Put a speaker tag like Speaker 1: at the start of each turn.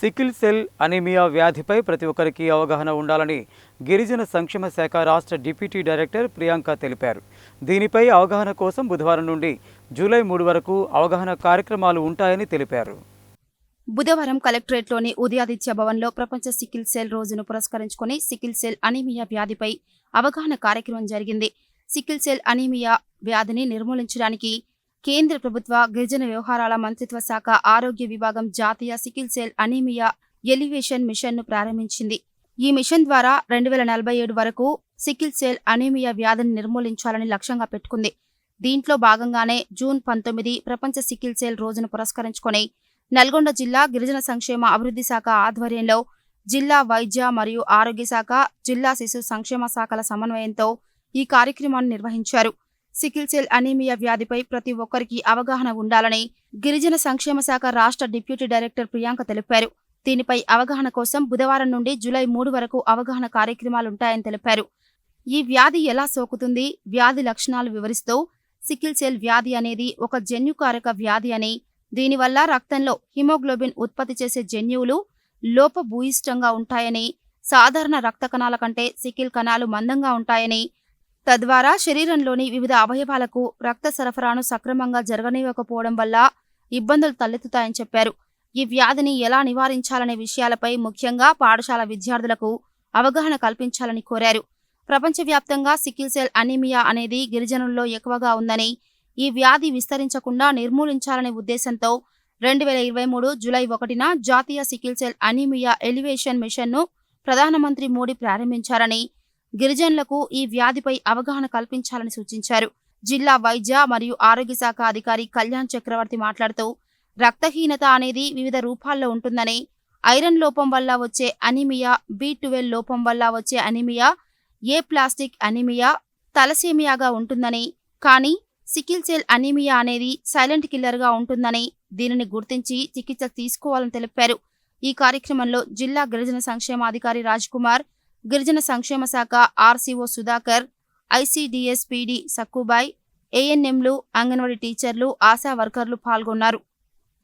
Speaker 1: Sickle cell anaemia వ్యాధిపై ప్రతి ఒక్కరికి అవగాహన ఉండాలని గిరిజన సంక్షేమ శాఖ రాష్ట్ర డిప్యూటీ డైరెక్టర్ ప్రియాంక తెలిపారు. దీనిపై అవగాహన కోసం బుధవారం నుండి జూలై మూడు వరకు అవగాహన కార్యక్రమాలు ఉంటాయని తెలిపారు.
Speaker 2: బుధవారం కలెక్టరేట్లోని ఉదయాదిత్య భవన్లో ప్రపంచ సికిల్ సెల్ రోజును పురస్కరించుకుని సికిల్ సెల్ అనీమియా వ్యాధిపై అవగాహన కార్యక్రమం జరిగింది. సికిల్ సెల్ అనీమియా వ్యాధిని నిర్మూలించడానికి కేంద్ర ప్రభుత్వ గిరిజన వ్యవహారాల మంత్రిత్వ శాఖ ఆరోగ్య విభాగం జాతీయ సికిల్ సెల్ అనీమియా ఎలివేషన్ మిషన్ను ప్రారంభించింది. ఈ మిషన్ ద్వారా రెండు వేల నలభై ఏడు వరకు సికిల్ సెల్ అనీమియా వ్యాధిని నిర్మూలించాలని లక్ష్యంగా పెట్టుకుంది. దీంట్లో భాగంగానే జూన్ పంతొమ్మిది ప్రపంచ సికిల్ సెల్ రోజును పురస్కరించుకొని నల్గొండ జిల్లా గిరిజన సంక్షేమ అభివృద్ధి శాఖ ఆధ్వర్యంలో జిల్లా వైద్య మరియు ఆరోగ్య శాఖ జిల్లా శిశు సంక్షేమ శాఖల సమన్వయంతో ఈ కార్యక్రమాన్ని నిర్వహించారు. సికిల్ సెల్ అనీమియా వ్యాధిపై ప్రతి ఒక్కరికి అవగాహన ఉండాలని గిరిజన సంక్షేమ శాఖ రాష్ట్ర డిప్యూటీ డైరెక్టర్ ప్రియాంక తెలిపారు. దీనిపై అవగాహన కోసం బుధవారం నుండి జూలై మూడు వరకు అవగాహన కార్యక్రమాలుంటాయని తెలిపారు. ఈ వ్యాధి ఎలా సోకుతుంది? వ్యాధి లక్షణాలు వివరిస్తూ సికిల్ సెల్ వ్యాధి అనేది ఒక జన్యుకారక వ్యాధి అని దీనివల్ల రక్తంలో హిమోగ్లోబిన్ ఉత్పత్తి చేసే జన్యువులు లోపభూయిష్టంగా ఉంటాయని సాధారణ రక్త కణాల కంటే సికిల్ కణాలు మందంగా ఉంటాయని తద్వారా శరీరంలోని వివిధ అవయవాలకు రక్త సరఫరాను సక్రమంగా జరగనివ్వకపోవడం వల్ల ఇబ్బందులు తలెత్తుతాయని చెప్పారు. ఈ వ్యాధిని ఎలా నివారించాలనే విషయాలపై ముఖ్యంగా పాఠశాల విద్యార్థులకు అవగాహన కల్పించాలని కోరారు. ప్రపంచవ్యాప్తంగా సికిల్ సెల్ అనీమియా అనేది గిరిజనుల్లో ఎక్కువగా ఉందని ఈ వ్యాధి విస్తరించకుండా నిర్మూలించాలనే ఉద్దేశంతో రెండు వేల ఇరవై మూడు జూలై ఒకటిన జాతీయ సికిల్ సెల్ అనీమియా ఎలివేషన్ మిషన్ను ప్రధానమంత్రి మోడీ ప్రారంభించారని గిరిజనులకు ఈ వ్యాధిపై అవగాహన కల్పించాలని సూచించారు. జిల్లా వైద్య మరియు ఆరోగ్య శాఖ అధికారి కళ్యాణ్ చక్రవర్తి మాట్లాడుతూ రక్తహీనత అనేది వివిధ రూపాల్లో ఉంటుందని ఐరన్ లోపం వల్ల వచ్చే అనిమియా బి ట్వెల్వ్ లోపం వల్ల వచ్చే అనిమియా ఏ ప్లాస్టిక్ అనిమియా తలసేమియాగా ఉంటుందని కానీ సికిల్ సెల్ అనీమియా అనేది సైలెంట్ కిల్లర్గా ఉంటుందని దీనిని గుర్తించి చికిత్స తీసుకోవాలని తెలిపారు. ఈ కార్యక్రమంలో జిల్లా గిరిజన సంక్షేమాధికారి రాజ్ కుమార్ గిరిజన సంక్షేమ శాఖ RCO Sudhakar ICDS PD Sakkubai ఏఎన్ఎంలు అంగన్వాడీ టీచర్లు ఆశా వర్కర్లు పాల్గొన్నారు.